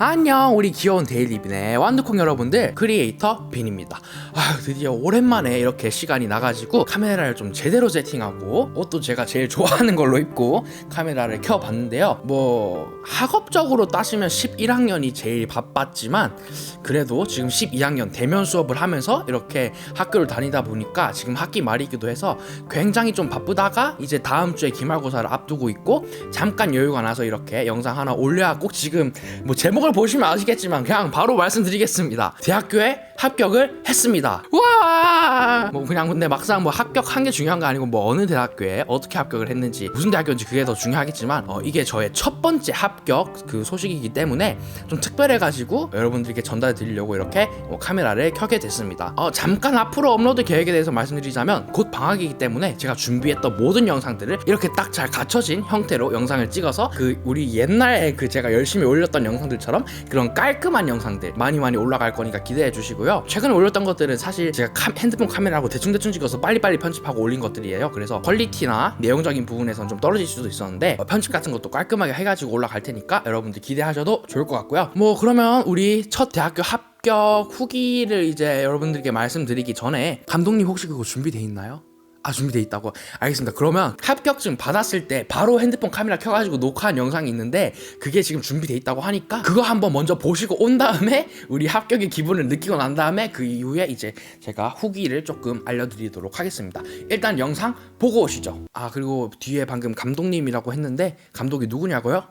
안녕 우리 귀여운 데일리빈의 완두콩 여러분들 크리에이터 빈입니다. 아 드디어 오랜만에 이렇게 시간이 나가지고 카메라를 좀 제대로 세팅하고 옷도 제가 제일 좋아하는 걸로 입고 카메라를 켜봤는데요. 뭐 학업적으로 따지면 11학년이 제일 바빴지만 그래도 지금 12학년 대면 수업을 하면서 이렇게 학교를 다니다 보니까 지금 학기 말이기도 해서 굉장히 좀 바쁘다가 이제 다음 주에 기말고사를 앞두고 있고 잠깐 여유가 나서 이렇게 영상 하나 올려야 꼭 지금 뭐 제목을 보시면 아시겠지만 그냥 바로 말씀드리겠습니다. 대학교에 합격을 했습니다. 와! 뭐 그냥 근데 막상 뭐 합격한 게 중요한 거 아니고 뭐 어느 대학교에 어떻게 합격을 했는지 무슨 대학교인지 그게 더 중요하겠지만 어, 이게 저의 첫 번째 합격 그 소식이기 때문에 좀 특별해가지고 여러분들께 전달해 드리려고 이렇게 뭐 카메라를 켜게 됐습니다. 어, 잠깐 앞으로 업로드 계획에 대해서 말씀드리자면 곧 방학이기 때문에 제가 준비했던 모든 영상들을 이렇게 딱 잘 갖춰진 형태로 영상을 찍어서 그 우리 옛날에 그 제가 열심히 올렸던 영상들처럼 그런 깔끔한 영상들 많이 많이 올라갈 거니까 기대해 주시고요. 최근에 올렸던 것들은 사실 제가 카- 핸드폰 카메라하고 대충대충 찍어서 빨리빨리 편집하고 올린 것들이에요. 그래서 퀄리티나 내용적인 부분에선 좀 떨어질 수도 있었는데 어, 편집 같은 것도 깔끔하게 해가지고 올라갈 테니까 여러분들 기대하셔도 좋을 것 같고요. 뭐 그러면 우리 첫 대학교 합격 후기를 이제 여러분들께 말씀드리기 전에 감독님 혹시 그거 준비돼 있나요? 아 준비돼 있다고. 알겠습니다. 그러면 합격증 받았을 때 바로 핸드폰 카메라 켜가지고 녹화한 영상이 있는데 그게 지금 준비돼 있다고 하니까 그거 한번 먼저 보시고 온 다음에 우리 합격의 기분을 느끼고 난 다음에 그 이후에 이제 제가 후기를 조금 알려드리도록 하겠습니다. 일단 영상 보고 오시죠. 아 그리고 뒤에 방금 감독님이라고 했는데 감독이 누구냐고요?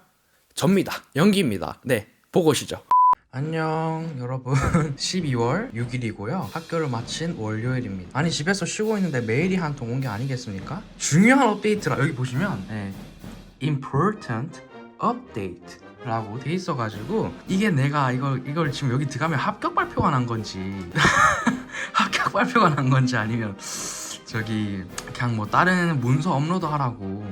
접니다. 연기입니다. 네 보고 오시죠 안녕 여러분. 12월 6일이고요. 학교를 마친 월요일입니다. 아니 집에서 쉬고 있는데 메일이 한 통 온 게 아니겠습니까? 중요한 업데이트라 여기 보시면 네, important update 라고 돼 있어가지고 이게 내가 이걸 이걸 지금 여기 들어가면 합격 발표가 난 건지 합격 발표가 난 건지 아니면 저기 그냥 뭐 다른 문서 업로드 하라고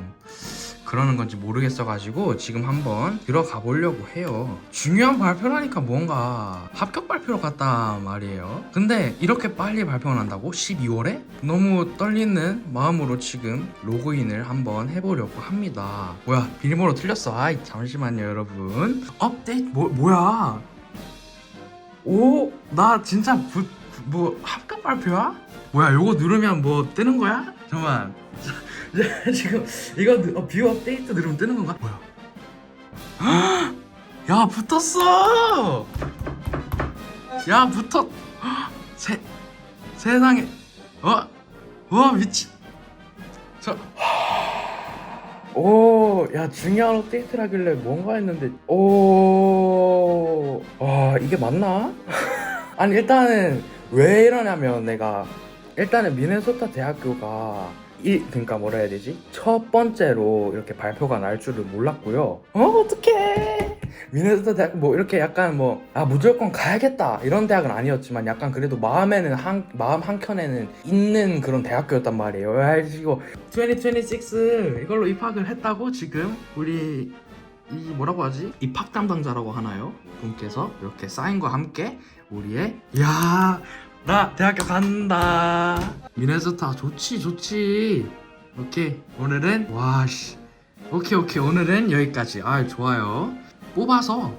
그러는 건지 모르겠어가지고 지금 한번 들어가 보려고 해요. 중요한 발표라니까 뭔가 합격 발표로 갔단 말이에요. 근데 이렇게 빨리 발표가 난다고? 12월에? 너무 떨리는 마음으로 지금 로그인을 한번 해보려고 합니다. 뭐야 비밀번호 틀렸어. 아이 잠시만요 여러분. 업데이트 뭐 뭐야? 오 나 진짜 부, 뭐 합격 발표야? 뭐야 요거 누르면 뭐 뜨는 거야? 잠깐만. 지금 이거 누- 어, 뷰 업데이트 누르면 뜨는 건가? 뭐야? 야 붙었어! 야 붙었! 세 세상에 어? 와 미치 저 오, 야 중요한 업데이트라길래 뭔가 했는데 오, 와 이게 맞나? 아니 일단은 왜 이러냐면 내가 일단은 미네소타 대학교가 이 그러니까 뭐라 해야 되지? 첫 번째로 이렇게 발표가 날 줄을 몰랐고요. 어 어떡해? 미네소타 대학 뭐 이렇게 약간 뭐 아 무조건 가야겠다 이런 대학은 아니었지만 약간 그래도 마음에는 한 마음 한 켠에는 있는 그런 대학교였단 말이에요. 야 이거 2026 이걸로 입학을 했다고 지금 우리 이 뭐라고 하지? 입학 담당자라고 하나요? 분께서 이렇게 사인과 함께 우리의 야 나 대학교 간다. 미네소타 좋지 좋지. 오케이 오늘은 와씨 오케이 오케이 오늘은 여기까지. 아 좋아요. 뽑아서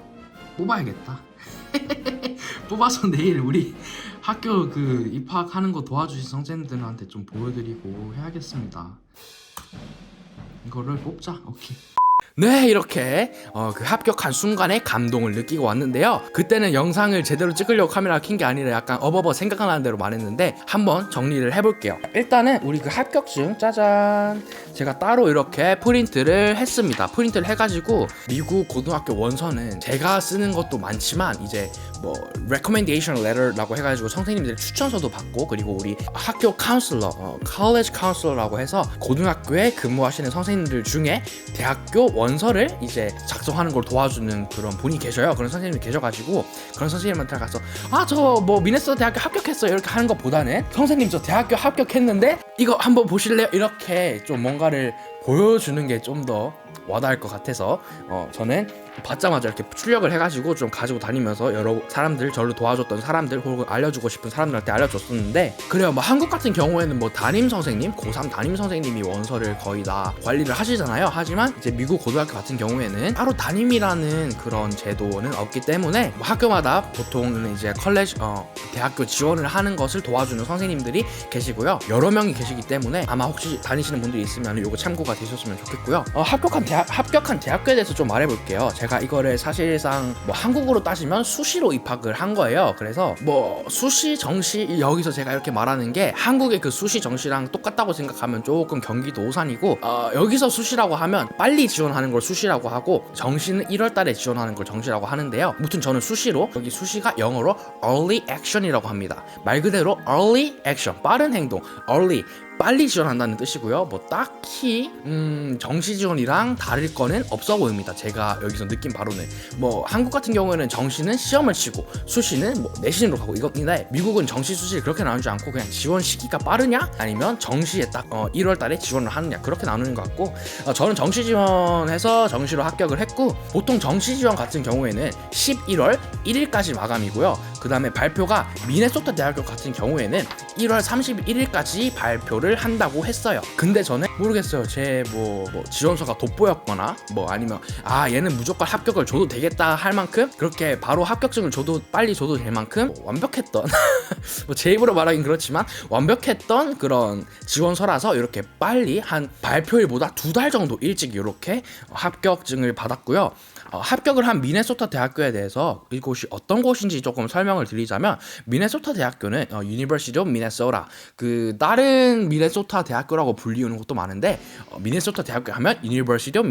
뽑아야겠다. 뽑아서 내일 우리 학교 그 입학하는 거 도와주신 선생님들한테 좀 보여드리고 해야겠습니다. 이거를 뽑자. 오케이. 네 이렇게 어, 그 합격한 순간에 감동을 느끼고 왔는데요. 그때는 영상을 제대로 찍으려고 카메라 킨 게 아니라 약간 어버버 생각나는 대로 말했는데 한번 정리를 해볼게요. 일단은 우리 그 합격증 짜잔! 제가 따로 이렇게 프린트를 했습니다. 프린트를 해가지고 미국 고등학교 원서는 제가 쓰는 것도 많지만 이제 뭐 recommendation letter라고 해가지고 선생님들 추천서도 받고 그리고 우리 학교 카운슬러 어, college counselor라고 해서 고등학교에 근무하시는 선생님들 중에 대학교 원서를 이제 작성하는 걸 도와주는 그런 분이 계셔요. 그런 선생님이 계셔가지고 그런 선생님한테 가서 아 저 뭐 미네소타 대학교 합격했어요 이렇게 하는 것보다는 선생님 저 대학교 합격했는데 이거 한번 보실래요? 이렇게 좀 뭔가를 보여주는 게 좀 더 와닿을 것 같아서 어, 저는 받자마자 이렇게 출력을 해가지고 좀 가지고 다니면서 여러 사람들 저를 도와줬던 사람들 혹은 알려주고 싶은 사람들한테 알려줬었는데 그래요. 뭐 한국 같은 경우에는 뭐 담임 선생님 고3 담임 선생님이 원서를 거의 다 관리를 하시잖아요. 하지만 이제 미국 고등학교 같은 경우에는 따로 담임이라는 그런 제도는 없기 때문에 뭐 학교마다 보통은 이제 컬레지 어 대학교 지원을 하는 것을 도와주는 선생님들이 계시고요. 여러 명이 계시기 때문에 아마 혹시 다니시는 분들이 있으면 요거 참고가 되셨으면 좋겠고요. 어, 합격한 대학 합격한 대학교에 대해서 좀 말해볼게요. 제가 이거를 사실상 뭐 한국으로 따지면 수시로 입학을 한 거예요. 그래서 뭐 수시 정시 여기서 제가 이렇게 말하는 게 한국의 그 수시 정시랑 똑같다고 생각하면 조금 경기도 오산이고 어, 여기서 수시라고 하면 빨리 지원하는 걸 수시라고 하고 정시는 1월 달에 지원하는 걸 정시라고 하는데요. 무튼 저는 수시로 여기 수시가 영어로 early action이라고 합니다. 말 그대로 early action 빠른 행동 early 빨리 지원한다는 뜻이고요. 뭐 딱히 음, 정시 지원이랑 다를 거는 없어 보입니다. 제가 여기서 느낀 바로는 뭐 한국 같은 경우에는 정시는 시험을 치고 수시는 뭐 내신으로 가고 이건데 미국은 정시 수시를 그렇게 나누지 않고 그냥 지원 시기가 빠르냐 아니면 정시에 딱 어, 1월 달에 지원을 하느냐 그렇게 나누는 것 같고 어, 저는 정시 지원해서 정시로 합격을 했고 보통 정시 지원 같은 경우에는 11월 1일까지 마감이고요. 그 다음에 발표가 미네소타 대학교 같은 경우에는 1월 31일까지 발표를 한다고 했어요. 근데 저는 모르겠어요. 제 뭐 지원서가 돋보였거나 뭐 아니면 아 얘는 무조건 합격을 줘도 되겠다 할 만큼 그렇게 바로 합격증을 줘도 빨리 줘도 될 만큼 완벽했던 뭐 제 입으로 말하긴 그렇지만 완벽했던 그런 지원서라서 이렇게 빨리 한 발표일보다 두 달 정도 일찍 이렇게 합격증을 받았고요. 어, 합격을 한 미네소타 대학교에 대해서 이곳이 어떤 곳인지 조금 설명을 드리자면 미네소타 대학교는 어, University of Minnesota 그 다른 미네소타 대학교라고 불리우는 곳도 많 은데 어, 미네소타 대학교 하면 University of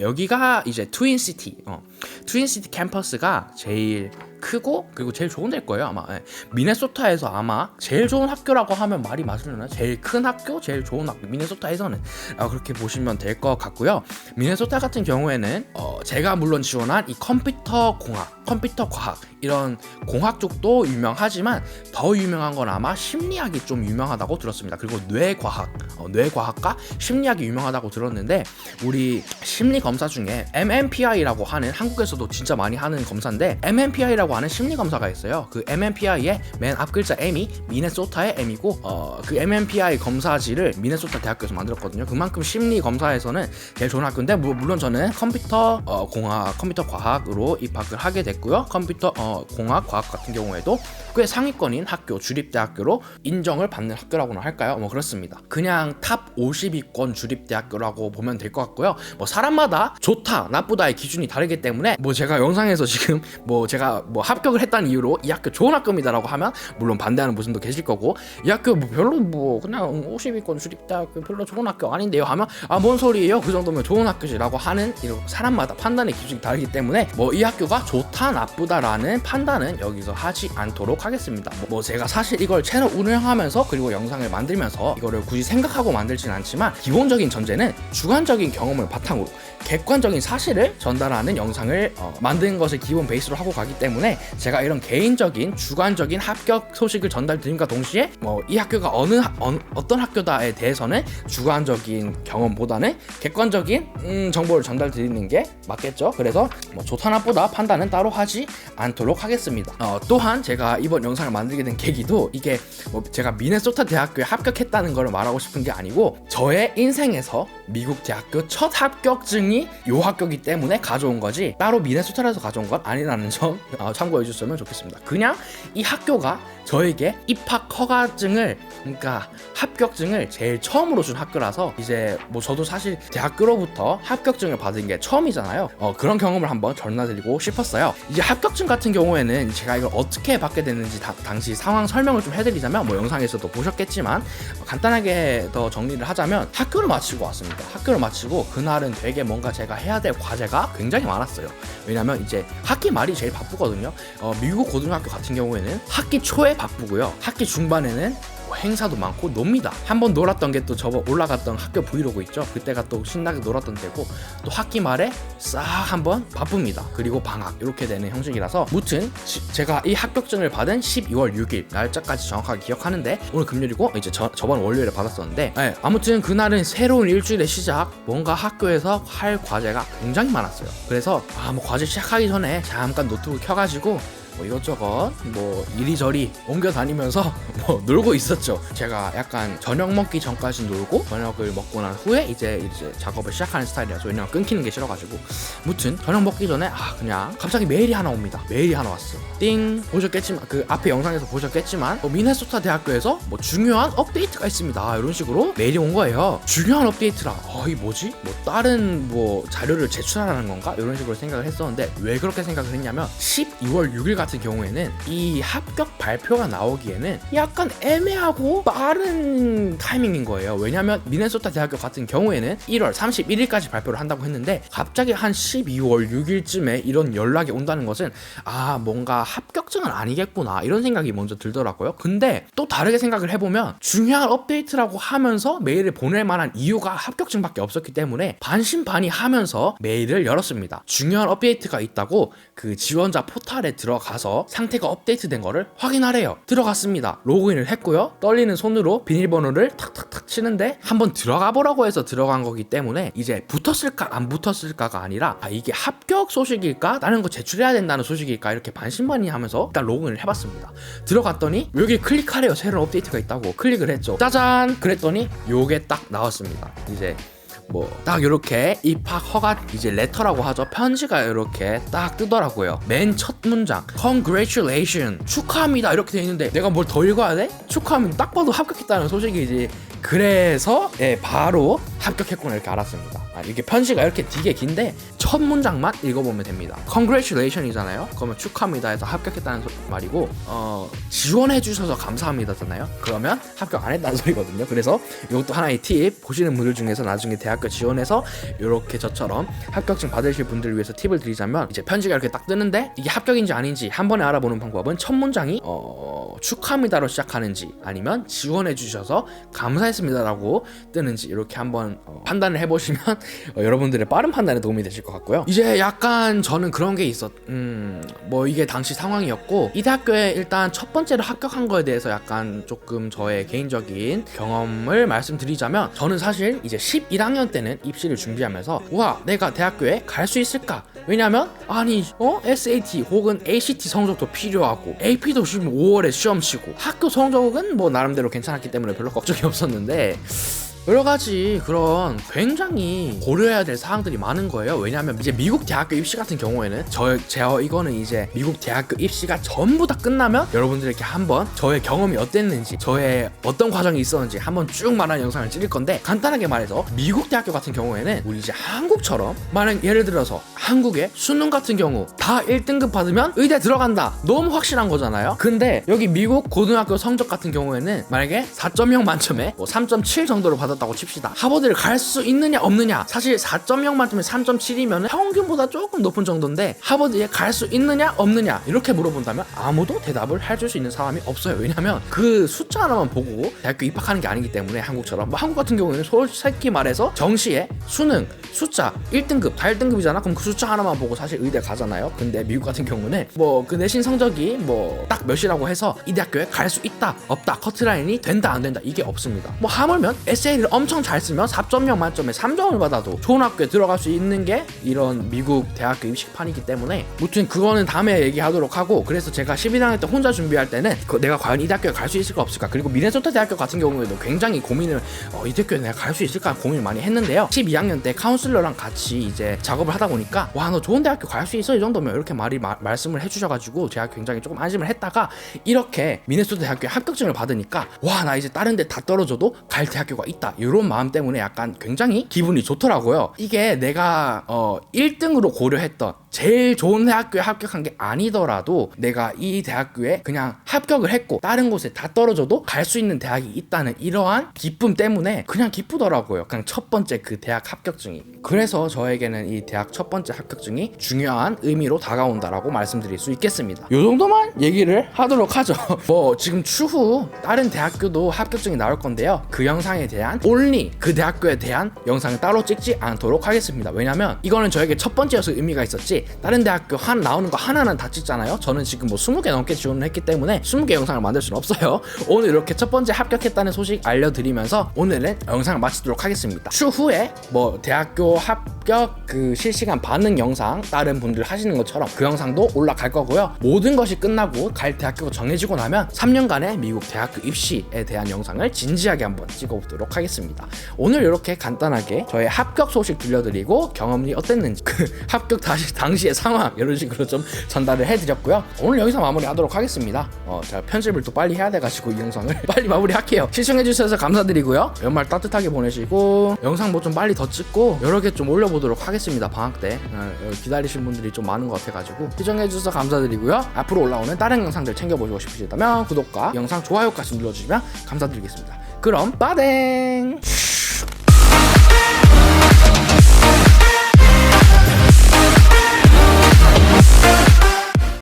여기가 이제 트윈시티 어, 트윈시티 캠퍼스가 제일 크고 그리고 제일 좋은 데일 거예요 아마. 예. 미네소타에서 아마 제일 좋은 학교라고 하면 말이 맞으려나? 제일 큰 학교? 제일 좋은 학교? 미네소타에서는. 어, 그렇게 보시면 될 것 같고요. 미네소타 같은 경우에는 어, 제가 물론 지원한 이 컴퓨터 공학 컴퓨터 과학 이런 공학 쪽도 유명하지만 더 유명한 건 아마 심리학이 좀 유명하다고 들었습니다. 그리고 뇌과학 어, 뇌과학과 심리학이 유명하다고 들었는데 우리 심리 검사 중에 MMPI라고 하는 한국에서도 진짜 많이 하는 검사인데 MMPI라고 하는 심리 검사가 있어요. 그 MMPI의 맨 앞 글자 M이 미네소타의 M이고 어, 그 MMPI 검사지를 미네소타 대학교에서 만들었거든요. 그만큼 심리 검사에서는 제일 좋은 학교인데 무- 물론 저는 컴퓨터 어, 공학, 컴퓨터 과학으로 입학을 하게 됐고요. 컴퓨터 어, 공학, 과학 같은 경우에도 꽤 상위권인 학교 주립대학교로 인정을 받는 학교라고나 할까요? 뭐 그렇습니다. 그냥 탑 50위권 주립대학교라고 보면 될 것 같고요. 뭐 사람마다 좋다, 나쁘다의 기준이 다르기 때문에 뭐 제가 영상에서 지금 뭐 제가 뭐 합격을 했다는 이유로 이 학교 좋은 학교입니다라고 하면 물론 반대하는 분도 계실 거고 이 학교 뭐 별로 뭐 그냥 50위권 주립대학교 별로 좋은 학교 아닌데요 하면 아 뭔 소리예요? 그 정도면 좋은 학교지라고 하는 이런 사람마다 판단의 기준이 다르기 때문에 뭐 이 학교가 좋다 나쁘다라는 판단은 여기서 하지 않도록 하겠습니다. 뭐, 뭐 제가 사실 이걸 채널 운영하면서 그리고 영상을 만들면서 이거를 굳이 생각하고 만들진 않지만 기본적인 전제는 주관적인 경험을 바탕으로 객관적인 사실을 전달하는 영상을 어, 만드는 것을 기본 베이스로 하고 가기 때문에 제가 이런 개인적인 주관적인 합격 소식을 전달드림과 동시에 뭐 이 학교가 어느 하- 어느- 어떤 학교다에 대해서는 주관적인 경험보다는 객관적인 음, 정보를 전달드리는 게 맞겠죠. 그래서 뭐 좋다 나쁘다 판단은 따로 하지 않도록 하겠습니다. 어, 또한 제가 이번 영상을 만들게 된 계기도 이게 뭐 제가 미네소타 대학교에 합격했다는 걸 말하고 싶은 게 아니고 저의 인생에서 미국 대학교 첫 합격증 이 요 학교기 때문에 가져온 거지 따로 미네소타에서 가져온 건 아니라는 점 어, 참고해 주셨으면 좋겠습니다. 그냥 이 학교가 저에게 입학 허가증을 그러니까 합격증을 제일 처음으로 준 학교라서 이제 뭐 저도 사실 대학교로부터 합격증을 받은 게 처음이잖아요. 어, 그런 경험을 한번 전해드리고 싶었어요. 이제 합격증 같은 경우에는 제가 이걸 어떻게 받게 됐는지 다- 당시 상황 설명을 좀 해드리자면 뭐 영상에서도 보셨겠지만 어, 간단하게 더 정리를 하자면 학교를 마치고 왔습니다. 학교를 마치고 그날은 되게 뭔가 제가 해야 될 과제가 굉장히 많았어요. 왜냐면 이제 학기 말이 제일 바쁘거든요. 어, 미국 고등학교 같은 경우에는 학기 초에 바쁘고요. 학기 중반에는 행사도 많고 놉니다. 한번 놀았던 게 또 저번 올라갔던 학교 브이로그 있죠. 그때가 또 신나게 놀았던 때고 또 학기 말에 싹 한번 바쁩니다. 그리고 방학 이렇게 되는 형식이라서 무튼 지- 제가 이 합격증을 받은 12월 6일 날짜까지 정확하게 기억하는데 오늘 금요일이고 이제 저, 저번 월요일에 받았었는데 네, 아무튼 그날은 새로운 일주일의 시작 뭔가 학교에서 할 과제가 굉장히 많았어요. 그래서 아 뭐 과제 시작하기 전에 잠깐 노트북 켜가지고 뭐 이것저것 뭐 이리저리 옮겨 다니면서 뭐 놀고 있었죠. 제가 약간 저녁 먹기 전까지 놀고 저녁을 먹고 난 후에 이제 이제 작업을 시작하는 스타일이라서 왜냐면 끊기는 게 싫어가지고 무튼 저녁 먹기 전에 아 그냥 갑자기 메일이 하나 옵니다. 메일이 하나 왔어. 띵 보셨겠지만 그 앞에 영상에서 보셨겠지만 뭐 미네소타 대학교에서 뭐 중요한 업데이트가 있습니다. 이런 식으로 메일이 온 거예요. 중요한 업데이트라. 어이 뭐지? 뭐 다른 뭐 자료를 제출하라는 건가? 이런 식으로 생각을 했었는데 왜 그렇게 생각을 했냐면 12월 6일 같은 경우에는 이 합격 발표가 나오기에는 약간 애매하고 빠른 타이밍인 거예요. 왜냐면 미네소타 대학교 같은 경우에는 1월 31일까지 발표를 한다고 했는데 갑자기 한 12월 6일쯤에 이런 연락이 온다는 것은 아 뭔가 합격증은 아니겠구나 이런 생각이 먼저 들더라고요. 근데 또 다르게 생각을 해보면 중요한 업데이트라고 하면서 메일을 보낼 만한 이유가 합격증밖에 없었기 때문에 반신반의 하면서 메일을 열었습니다. 중요한 업데이트가 있다고 그 지원자 포탈에 들어가 서 상태가 업데이트된 거를 확인하래요. 들어갔습니다. 로그인을 했고요. 떨리는 손으로 비밀번호를 탁탁탁 치는데 한번 들어가 보라고 해서 들어간 거기 때문에 이제 붙었을까 안 붙었을까가 아니라 아 이게 합격 소식일까? 다른 거 제출해야 된다는 소식일까? 이렇게 반신반의하면서 일단 로그인을 해봤습니다. 들어갔더니 여기 클릭하래요. 새로운 업데이트가 있다고 클릭을 했죠. 짜잔! 그랬더니 요게 딱 나왔습니다. 이제 뭐 딱 이렇게 입학 허가 이제 레터라고 하죠. 편지가 이렇게 딱 뜨더라고요. 맨 첫 문장. Congratulation 축하합니다. 이렇게 돼 있는데 내가 뭘 더 읽어야 돼? 축하하면 딱 봐도 합격했다는 소식이지. 그래서 예 바로 합격했구나 이렇게 알았습니다. 아, 이게 편지가 이렇게 되게 긴데 첫 문장만 읽어보면 됩니다. Congratulation이잖아요. 그러면 축하합니다 해서 합격했다는 소- 말이고 어 지원해 주셔서 감사합니다잖아요. 그러면 합격 안 했다는 소리거든요. 그래서 이것도 하나의 팁. 보시는 분들 중에서 나중에 대학교 지원해서 이렇게 저처럼 합격증 받으실 분들을 위해서 팁을 드리자면 이제 편지가 이렇게 딱 뜨는데 이게 합격인지 아닌지 한 번에 알아보는 방법은 첫 문장이 어 축하합니다로 시작하는지 아니면 지원해 주셔서 감사했습니다라고 뜨는지 이렇게 한번 어, 판단을 해보시면 어, 여러분들의 빠른 판단에 도움이 되실 것 같고요. 이제 약간 저는 그런 게 있었, 음, 뭐 이게 당시 상황이었고 이 대학교에 일단 첫 번째로 합격한 거에 대해서 약간 조금 저의 개인적인 경험을 말씀드리자면 저는 사실 이제 11학년 때는 입시를 준비하면서 와 내가 대학교에 갈 수 있을까? 왜냐면 아니 어 SAT 혹은 ACT 성적도 필요하고 AP도 지금 5월에 시험 치고 학교 성적은 뭐 나름대로 괜찮았기 때문에 별로 걱정이 없었는데 여러 가지 그런 굉장히 고려해야 될 사항들이 많은 거예요. 왜냐하면 이제 미국 대학교 입시 같은 경우에는 저 제어 이거는 이제 미국 대학교 입시가 전부 다 끝나면 여러분들에게 한번 저의 경험이 어땠는지 저의 어떤 과정이 있었는지 한번 쭉 말하는 영상을 찍을 건데 간단하게 말해서 미국 대학교 같은 경우에는 우리 이제 한국처럼 만약 예를 들어서 한국의 수능 같은 경우 다 1등급 받으면 의대 들어간다 너무 확실한 거잖아요. 근데 여기 미국 고등학교 성적 같은 경우에는 만약에 4.0 만점에 뭐 3.7 정도로 받았 다고 칩시다. 하버드를 갈 수 있느냐 없느냐. 사실 4.0 만점에 3.7이면 평균보다 조금 높은 정도인데 하버드에 갈 수 있느냐 없느냐 이렇게 물어본다면 아무도 대답을 해줄 수 있는 사람이 없어요. 왜냐면 그 숫자 하나만 보고 대학교 입학하는 게 아니기 때문에 한국처럼. 뭐 한국 같은 경우에는 솔직히 말해서 정시에 수능 숫자 1등급 다 1등급이잖아. 그럼 그 숫자 하나만 보고 사실 의대 가잖아요. 근데 미국 같은 경우는 뭐 그 내신 성적이 뭐 딱 몇이라고 해서 이 대학교에 갈 수 있다 없다 커트라인이 된다 안 된다 이게 없습니다. 뭐 하물며 에세이를 엄청 잘 쓰면 4.0 만점에 3점을 받아도 좋은 학교에 들어갈 수 있는 게 이런 미국 대학교 입식판이기 때문에 무튼 그거는 다음에 얘기하도록 하고 그래서 제가 11학년 때 혼자 준비할 때는 그 내가 과연 이 대학교에 갈 수 있을까 없을까 그리고 미네소타 대학교 같은 경우에도 굉장히 고민을 어, 이 대학교에 내가 갈 수 있을까 고민을 많이 했는데요. 12학년 때 카운슬러랑 같이 이제 작업을 하다 보니까 와 너 좋은 대학교 갈 수 있어? 이 정도면 이렇게 말이 마- 말씀을 해주셔가지고 제가 굉장히 조금 안심을 했다가 이렇게 미네소타 대학교에 합격증을 받으니까 와 나 이제 다른 데 다 떨어져도 갈 대학교가 있다 이런 마음 때문에 약간 굉장히 기분이 좋더라고요. 이게 내가 어 1등으로 고려했던 제일 좋은 대학교에 합격한 게 아니더라도 내가 이 대학교에 그냥 합격을 했고 다른 곳에 다 떨어져도 갈 수 있는 대학이 있다는 이러한 기쁨 때문에 그냥 기쁘더라고요. 그냥 첫 번째 그 대학 합격증이. 그래서 저에게는 이 대학 첫 번째 합격증이 중요한 의미로 다가온다라고 말씀드릴 수 있겠습니다. 요 정도만 얘기를 하도록 하죠. 뭐 지금 추후 다른 대학교도 합격증이 나올 건데요. 그 영상에 대한 only 그 대학교에 대한 영상을 따로 찍지 않도록 하겠습니다. 왜냐면 이거는 저에게 첫 번째여서 의미가 있었지 다른 대학교 한 나오는 거 하나는 다 찍잖아요. 저는 지금 뭐 20개 넘게 지원을 했기 때문에 20개 영상을 만들 수는 없어요. 오늘 이렇게 첫 번째 합격했다는 소식 알려드리면서 오늘은 영상을 마치도록 하겠습니다. 추후에 뭐 대학교 합격 그 실시간 반응 영상 다른 분들 하시는 것처럼 그 영상도 올라갈 거고요. 모든 것이 끝나고 갈 대학교가 정해지고 나면 3년간의 미국 대학교 입시에 대한 영상을 진지하게 한번 찍어보도록 하겠습니다. 오늘 이렇게 간단하게 저의 합격 소식 들려드리고 경험이 어땠는지 그 합격 다시 당시의 상황 이런 식으로 좀 전달을 해드렸고요. 오늘 여기서 마무리하도록 하겠습니다. 어, 제가 편집을 또 빨리 해야 돼가지고 이 영상을 빨리 마무리할게요. 시청해주셔서 감사드리고요. 연말 따뜻하게 보내시고 영상 뭐 좀 빨리 더 찍고 여러 개 좀 올려보도록 하겠습니다. 방학 때 어, 기다리신 분들이 좀 많은 것 같아가지고 시청해주셔서 감사드리고요. 앞으로 올라오는 다른 영상들 챙겨보시고 싶으시다면 구독과 영상 좋아요까지 눌러주시면 감사드리겠습니다. 그럼 빠댕!